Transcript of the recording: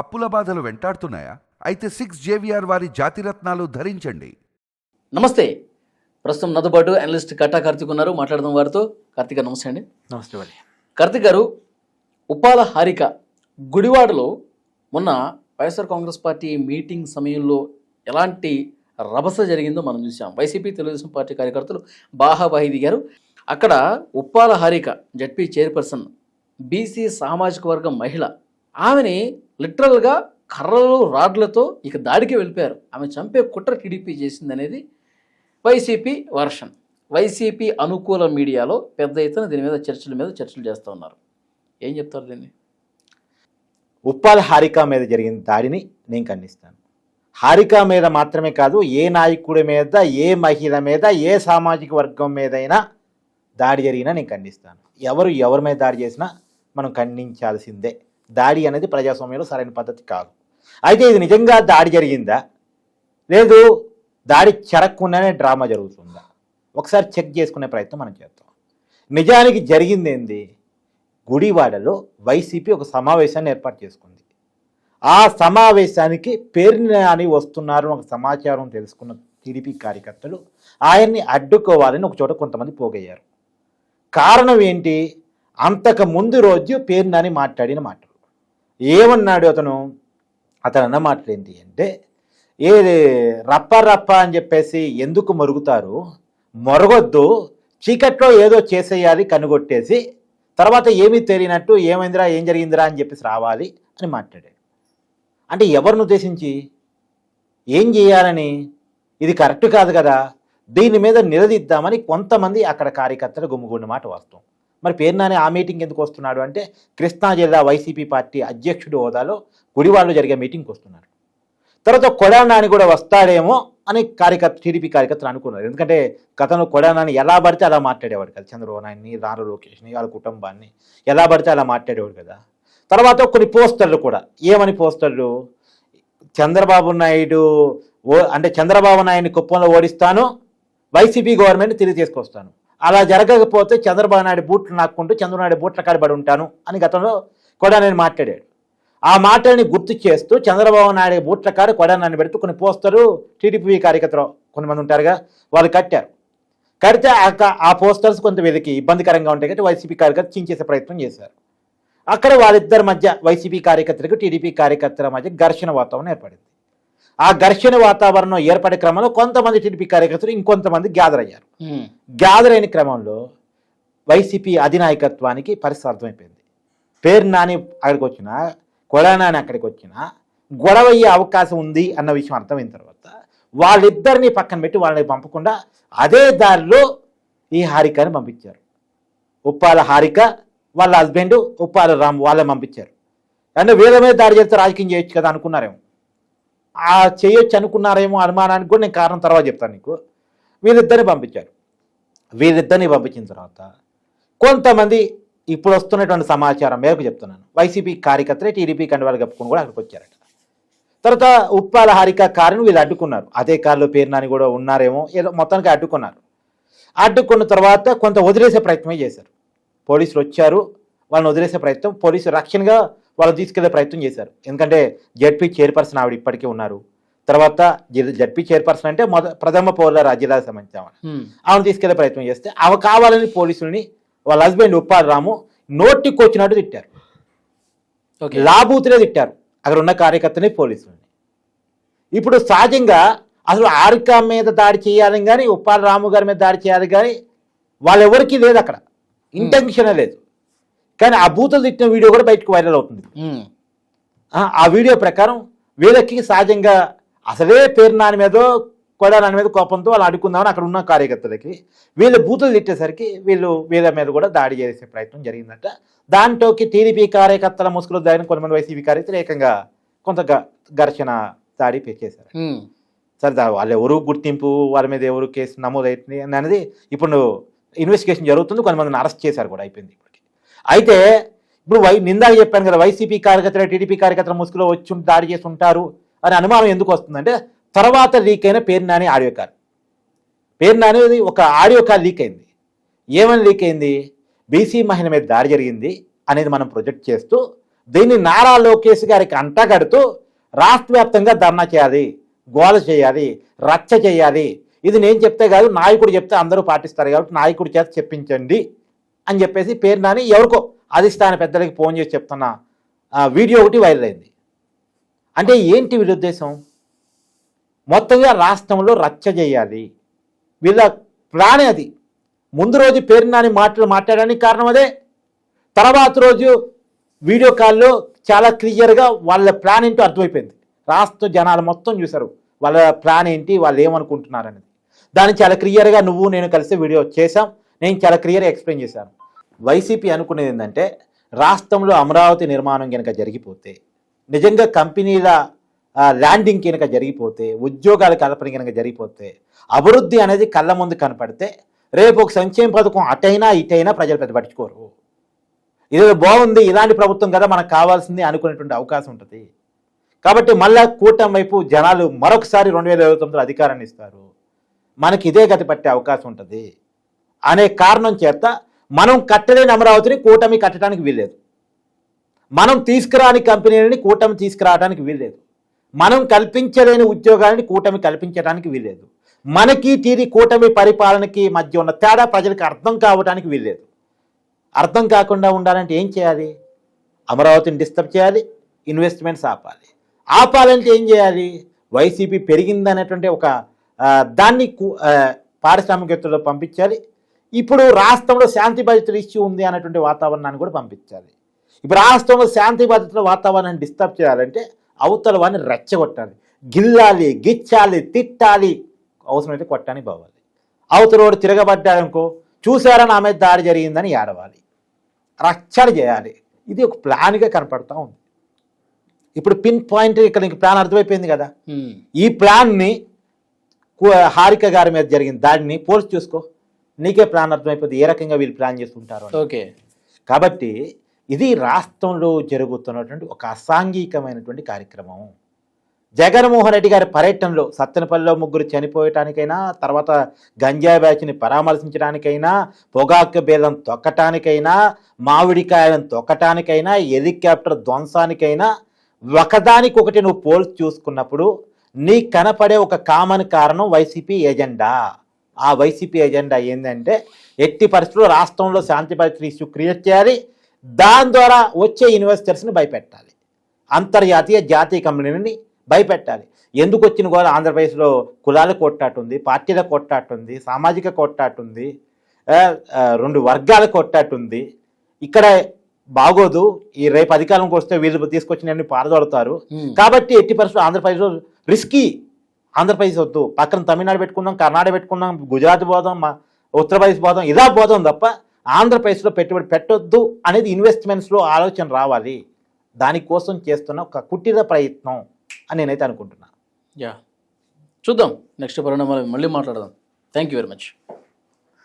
అప్పుల బాధలు వెంటాడుతున్నాయా? అయితే సిక్స్ జేవిఆర్ వారి జాతిరత్నాలు ధరించండి. నమస్తే. ప్రస్తుతం నాతో పాటు అనలిస్ట్ కట్టా కార్తిక్ ఉన్నారు. మాట్లాడదాం వారితో. కార్తిక్ గారు నమస్తే అండి. నమస్తే అండి కార్తిక్ గారు ఉప్పాల హారిక గుడివాడలో మొన్న వైఎస్ఆర్ కాంగ్రెస్ పార్టీ మీటింగ్ సమయంలో ఎలాంటి రభస జరిగిందో మనం చూసాం వైసీపీ తెలుగుదేశం పార్టీ కార్యకర్తలు బాహాబాహి దిగారు. అక్కడ Uppala Harika ZP chairperson BC సామాజిక వర్గం మహిళ ఆమెని లిటరల్గా కర్రలు రాడ్లతో ఇక దాడికి వెళ్ళిపోయారు. ఆమె చంపే కుట్ర టీడీపీ చేసిందనేది వైసీపీ వర్షన్. వైసీపీ అనుకూల మీడియాలో పెద్ద ఎత్తున దీని మీద చర్చల మీద చర్చలు చేస్తూ ఉన్నారు. ఏం చెప్తారు దీన్ని? ఉప్పాల హారిక మీద జరిగిన దాడిని నేను ఖండిస్తాను. హారిక మీద మాత్రమే కాదు ఏ నాయకుడి మీద ఏ మహిళ మీద ఏ సామాజిక వర్గం మీదైనా దాడి జరిగినా నేను ఖండిస్తాను. ఎవరు ఎవరి మీద దాడి చేసినా మనం ఖండించాల్సిందే. దాడి అనేది ప్రజాస్వామ్యంలో సరైన పద్ధతి కాదు. అయితే ఇది నిజంగా దాడి జరిగిందా? లేదు. దాడి చెరక్కుండానే డ్రామా జరుగుతుందా? ఒకసారి చెక్ చేసుకునే ప్రయత్నం మనం చేద్దాం. నిజానికి జరిగింది ఏంది? గుడివాడలో వైసీపీ ఒక సమావేశాన్ని ఏర్పాటు చేసుకుంది. ఆ సమావేశానికి పేరుని అని వస్తున్నారు ఒక సమాచారం తెలుసుకున్న టీడీపీ కార్యకర్తలు. ఆయన్ని అడ్డుకోవాలని ఒక చోట కొంతమంది పోగయ్యారు. కారణం ఏంటి? అంతకు ముందు రోజు పేరునని మాట్లాడిన మాటలు. ఏమన్నాడు అతను? అతను అన్న మాటలు ఏంటి అంటే ఏది రప్ప రప్ప అని చెప్పేసి ఎందుకు మరుగుతారు? మరగొద్దు చీకట్లో ఏదో చేసేయాలి కనుగొట్టేసి తర్వాత ఏమీ తెలియనట్టు ఏమైందిరా ఏం జరిగిందిరా అని చెప్పేసి రావాలి అని మాట్లాడాడు. అంటే ఎవరిని ఉద్దేశించి? ఏం చేయాలని? ఇది కరెక్ట్ కాదు కదా. దీని మీద నిలదీద్దామని కొంతమంది అక్కడ కార్యకర్తలు గుమ్ముగుండు మాట వాస్తవం. మరి పేరునాని ఆ మీటింగ్ ఎందుకు వస్తున్నాడు అంటే కృష్ణా జిల్లా వైసీపీ పార్టీ అధ్యక్షుడు హోదాలో గుడివాడలో జరిగే మీటింగ్కి వస్తున్నాడు తర్వాత కొడానాని కూడా వస్తాడేమో అని కార్యకర్త టీడీపీ కార్యకర్తలు అనుకున్నారు. ఎందుకంటే గతంలో కొడానాని ఎలా పడితే అలా మాట్లాడేవాడు కదా చంద్రబాబు నాయుడిని రాను లోకేష్ని వాళ్ళ కుటుంబాన్ని ఎలా పడితే అలా మాట్లాడేవాడు కదా. తర్వాత కొన్ని పోస్టర్లు కూడా. ఏమని పోస్టర్లు? చంద్రబాబు నాయుడు ఓ అంటే చంద్రబాబు నాయుడిని కుప్పంలో ఓడిస్తాను వైసీపీ గవర్నమెంట్ తిరిగి తీసుకొస్తాను. అలా జరగకపోతే చంద్రబాబు నాయుడు బూట్లు నాక్కుంటూ చంద్రబాబు నాయుడు బూట్ల కాడబడి ఉంటాను అని గతంలో కొడానని మాట్లాడాడు. ఆ మాటని గుర్తు చేస్తూ చంద్రబాబు నాయుడు బూట్ల కాడ కొడానని పెడుతూ కొన్ని పోస్టరు టీడీపీ కార్యకర్తలు కొంతమంది ఉంటారుగా వాళ్ళు కట్టారు. కడితే ఆ ఆ పోస్టర్స్ కొంత వీళ్ళకి ఇబ్బందికరంగా ఉంటాయి కాబట్టి వైసీపీ కార్యకర్త చించేసే ప్రయత్నం చేశారు. అక్కడ వాళ్ళిద్దరి మధ్య వైసీపీ కార్యకర్తలకు టీడీపీ కార్యకర్తల మధ్య ఘర్షణ వాతావరణం ఏర్పడింది. ఆ ఘర్షణ వాతావరణం ఏర్పడే క్రమంలో కొంతమంది టీడీపీ కార్యకర్తలు ఇంకొంతమంది గ్యాదర్ అయ్యారు. గ్యాదర్ అయిన క్రమంలో వైసీపీ అధినాయకత్వానికి పరిస్థితి అర్థమైపోయింది పేరు నాని అక్కడికి వచ్చినా కొడా నాని అక్కడికి వచ్చినా గొడవ అయ్యే అవకాశం ఉంది అన్న విషయం అర్థమైన తర్వాత వాళ్ళిద్దరిని పక్కన పెట్టి వాళ్ళని పంపకుండా అదే దారిలో ఈ హారికని పంపించారు. ఉప్పాల హారిక వాళ్ళ హస్బెండ్ ఉప్పాల రామ్ వాళ్ళని పంపించారు. అంటే వీళ్ళ మీద దాడి చేస్తే రాజకీయం చేయొచ్చు కదా అనుకున్నారేమో. ఆ చేయొచ్చు అనుకున్నారేమో అనుమానానికి కూడా నేను కారణం తర్వాత చెప్తాను నీకు. వీరిద్దరిని పంపించారు. వీరిద్దరిని పంపించిన తర్వాత కొంతమంది ఇప్పుడు వస్తున్నటువంటి సమాచారం మేరకు చెప్తున్నాను. వైసీపీ కార్యకర్తలే టీడీపీ కండువాలు కప్పుకొని కూడా అక్కడికి వచ్చారట. తర్వాత ఉప్పాల హారిక కారుని వీళ్ళు అడ్డుకున్నారు. అదే కారులో పేరునాని కూడా ఉన్నారేమో ఏదో మొత్తానికి అడ్డుకున్నారు. అడ్డుకున్న తర్వాత కొంత వదిలేసే ప్రయత్నమే చేశారు. పోలీసులు వచ్చారు. వాళ్ళని వదిలేసే ప్రయత్నం పోలీసు రక్షణగా వాళ్ళు తీసుకెళ్ళే ప్రయత్నం చేశారు. ఎందుకంటే జడ్పీ చైర్పర్సన్ ఆవిడ ఇప్పటికే ఉన్నారు. తర్వాత జడ్పీ చైర్పర్సన్ అంటే మొద ప్రథమ పౌరుల జిల్లాకు సంబంధించిన ఆమెను తీసుకెళ్ళే ప్రయత్నం చేస్తే ఆమె కావాలని పోలీసుల్ని వాళ్ళ హస్బెండ్ ఉప్పాడు రాము నోటికి వచ్చినట్టు తిట్టారు. ఓకే. లాబూతులే తిట్టారు. అక్కడ ఉన్న కార్యకర్తని పోలీసుల్ని. ఇప్పుడు సహజంగా అసలు ఆరిక మీద దాడి చేయాలని కానీ ఉప్పాల రాము గారి మీద దాడి చేయాలి కానీ వాళ్ళెవరికీ లేదు అక్కడ. ఇంటెన్షన్ లేదు. కానీ ఆ బూతులు తిట్టిన వీడియో కూడా బయటకు వైరల్ అవుతుంది. ఆ, ఆ వీడియో ప్రకారం వీళ్ళకి సహజంగా అసలే పేరు నాని మీద కొడా నాని మీద కోపంతో వాళ్ళు అడుకుందామని అక్కడ ఉన్న కార్యకర్తలకి వీళ్ళు బూతులు తిట్టేసరికి వీళ్ళు వీళ్ళ మీద కూడా దాడి చేసే ప్రయత్నం జరిగిందట. దాంట్లోకి టీడీపీ కార్యకర్తల ముసుగులో దాడిన కొంతమంది వైసీపీ కార్యకర్తలు ఏకంగా కొంత ఘర్షణ దాడి చేశారు. ఉమ్, సరే వాళ్ళు ఎవరు గుర్తింపు వాళ్ళ మీద ఎవరు కేసు నమోదైతుంది అనేది ఇప్పుడు ఇన్వెస్టిగేషన్ జరుగుతుంది కొంతమందిని అరెస్ట్ చేశారు కూడా అయిపోయింది. అయితే ఇప్పుడు వై నిందాక చెప్పాను కదా వైసీపీ కార్యకర్తలు టీడీపీ కార్యకర్తల ముసుగులో వచ్చి దాడి చేసి ఉంటారు అని అనుమానం ఎందుకు వస్తుందంటే తర్వాత లీక్ అయిన పేరు నాని ఆడియో కాల్. పేరు నాని ఒక ఆడియో కాల్ లీక్ అయింది. ఏమని లీక్ అయింది? బీసీ మహిళ మీద దాడి జరిగింది అనేది మనం ప్రొజెక్ట్ చేస్తూ దీన్ని నారా లోకేష్ గారికి అంటగడుతూ రాష్ట్ర వ్యాప్తంగా ధర్నా చేయాలి గోల చేయాలి రచ్చ చేయాలి. ఇది నేను చెప్తే కాదు నాయకుడు చెప్తే అందరూ పాటిస్తారు కాబట్టి నాయకుడి చేత చెప్పించండి. అని చెప్పేసి పేరు నాని ఎవరికో అధిష్టాన పెద్దలకి ఫోన్ చేసి చెప్తున్న. వీడియో ఒకటి వైరల్ అయింది. అంటే ఏంటి వీళ్ళ ఉద్దేశం? మొత్తంగా రాష్ట్రంలో రచ్చ చేయాలి. వీళ్ళ ప్లానే అది. ముందు రోజు పేరు నాని మాటలు మాట్లాడడానికి కారణం అదే. తర్వాత రోజు వీడియో కాల్లో చాలా క్లియర్గా వాళ్ళ ప్లాన్ ఏంటో అర్థమైపోయింది. రాష్ట్ర జనాలు మొత్తం చూశారు. వాళ్ళ ప్లాన్ ఏంటి? వాళ్ళు ఏమనుకుంటున్నారు అనేది. దాన్ని చాలా క్లియర్గా నువ్వు నేను కలిసి వీడియో చేశాం. నేను చాలా క్లియర్గా ఎక్స్ప్లెయిన్ చేశాను. వైసీపీ అనుకునేది ఏంటంటే రాష్ట్రంలో అమరావతి నిర్మాణం కనుక జరిగిపోతే నిజంగా కంపెనీల ల్యాండింగ్ కనుక జరిగిపోతే ఉద్యోగాల కల్పన కనుక జరిగిపోతే అభివృద్ధి అనేది కళ్ళ ముందు కనపడితే రేపు ఒక సంక్షేమ పథకం అటైనా ఇటైనా ప్రజలు పెద్ద పట్టించుకోరు. ఇది బాగుంది ఇలాంటి ప్రభుత్వం కదా మనకు కావాల్సింది అనుకునేటువంటి అవకాశం ఉంటుంది. కాబట్టి మళ్ళా కూటమి వైపు జనాలు మరొకసారి రెండు వేల ఇరవై తొమ్మిదిలో అధికారాన్ని ఇస్తారు. మనకి ఇదే గతి పట్టే అవకాశం ఉంటుంది. అనే కారణం చేత మనం కట్టలేని అమరావతిని కూటమి కట్టడానికి వీల్లేదు. మనం తీసుకురాని కంపెనీలని కూటమి తీసుకురావడానికి వీల్లేదు. మనం కల్పించలేని ఉద్యోగాలని కూటమి కల్పించడానికి వీల్లేదు. మనకి తీరి కూటమి పరిపాలనకి మధ్య ఉన్న తేడా ప్రజలకు అర్థం కావడానికి వీల్లేదు. అర్థం కాకుండా ఉండాలంటే ఏం చేయాలి? అమరావతిని డిస్టర్బ్ చేయాలి ఇన్వెస్ట్మెంట్స్ ఆపాలి. ఆపాలంటే ఏం చేయాలి? వైసీపీ పెరిగిందనేటువంటి ఒక దాన్ని కు- పంపించాలి. ఇప్పుడు రాష్ట్రంలో శాంతి భద్రతల ఇష్యూ ఉంది అనేటువంటి వాతావరణాన్ని కూడా పంపించాలి. ఇప్పుడు రాష్ట్రంలో శాంతి భద్రతల వాతావరణాన్ని డిస్టర్బ్ చేయాలంటే అవతల వాడిని రెచ్చగొట్టాలి. గిల్లాలి గిచ్చాలి తిట్టాలి. అవసరమైతే కొట్టడానికి పోవాలి. అవతల వాడు తిరగబడ్డాడనుకో చూసారా నా మీద దాడి జరిగిందని ఏడవాలి. రచ్చలు చేయాలి. ఇది ఒక ప్లాన్గా కనపడతా ఉంది. ఇప్పుడు పిన్ పాయింట్ ఇక్కడ నీకు ప్లాన్ అర్థమైపోయింది కదా. ఈ ప్లాన్ని హారిక గారి మీద జరిగిన దాడిని పోల్చి చూసుకో. నీకే ప్లాన్ అర్థమైపోతుంది ఏ రకంగా వీళ్ళు ప్లాన్ చేస్తుంటారు అని. ఓకే. కాబట్టి ఇది రాష్ట్రంలో జరుగుతున్నటువంటి ఒక అసాంఘికమైనటువంటి కార్యక్రమం. జగన్మోహన్ రెడ్డి గారి పర్యటనలో సత్తెనపల్లిలో ముగ్గురు చనిపోయటానికైనా తర్వాత గంజాయి బ్యాచ్ని పరామర్శించడానికైనా పొగాకు బేలం తొక్కటానికైనా మామిడికాయలను తొక్కటానికైనా హెలికాప్టర్ ధ్వంసానికైనా ఒకదానికొకటి నువ్వు పోల్చి చూసుకున్నప్పుడు నీ కనపడే ఒక కామన్ కారణం వైసీపీ ఎజెండా. ఆ వైసీపీ ఎజెండా ఏంటంటే ఎట్టి పరిస్థితుల్లో రాష్ట్రంలో శాంతి భద్రత ఇష్యూ క్రియేట్ చేయాలి. దాని ద్వారా వచ్చే ఇన్వెస్టర్స్ని భయపెట్టాలి. అంతర్జాతీయ జాతీయ కంపెనీని భయపెట్టాలి. ఎందుకు వచ్చిన కూడా ఆంధ్రప్రదేశ్లో కులాల కొట్టాటుంది పార్టీల కొట్టాటుంది సామాజిక కొట్టాటుంది రెండు వర్గాల కొట్టాటుంది ఇక్కడ బాగోదు. ఈ రేపు అధికారంకి వస్తే వీళ్ళు తీసుకొచ్చిన పారదోడతారు. కాబట్టి ఎట్టి పరిస్థితుల్లో ఆంధ్రప్రదేశ్లో రిస్కీ ఆంధ్రప్రదేశ్ వద్దు. పక్కన తమిళనాడు పెట్టుకుందాం కర్ణాటక పెట్టుకుందాం గుజరాత్ పోదాం మా ఉత్తరప్రదేశ్ పోదాం ఇలా పోదాం తప్ప ఆంధ్రప్రదేశ్లో పెట్టుబడి పెట్టొద్దు అనేది ఇన్వెస్ట్మెంట్స్లో ఆలోచన రావాలి. దానికోసం చేస్తున్న ఒక కుటీర ప్రయత్నం అని నేనైతే అనుకుంటున్నాను యా. చూద్దాం. నెక్స్ట్ పరిణామాలు మళ్ళీ మాట్లాడదాం. Thank you very much